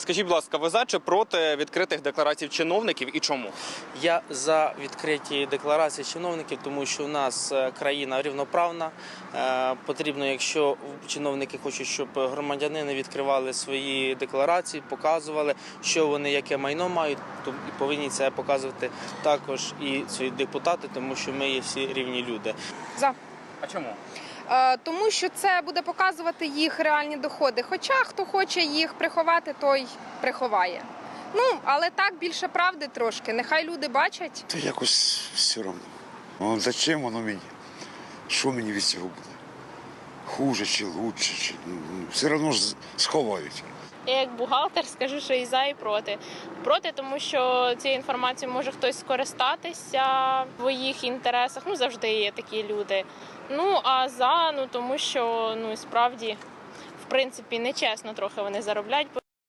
Скажіть, будь ласка, ви за чи проти відкритих декларацій чиновників і чому? Я за відкриті декларації чиновників, тому що у нас е, країна рівноправна. Е, Потрібно, якщо чиновники хочуть, щоб громадянини відкривали свої декларації, показували, що вони яке майно мають, то і повинні це показувати також і свої депутати, тому що ми є всі рівні люди. За. А чому? Е, Тому що це буде показувати їх реальні доходи. Хоча хто хоче їх приховати, той приховає. Ну, але так більше правди трошки. Нехай люди бачать. Та якось все одно. Ну, зачем воно мені? Що мені від цього буде? Хуже чи лучше, чи ну, все одно ж сховають. Я як бухгалтер скажу, що і за, і проти. Проти, тому що цією інформацією може хтось скористатися в своїх інтересах. Ну завжди є такі люди. Ну а за ну тому, що ну справді в принципі нечесно трохи вони заробляють.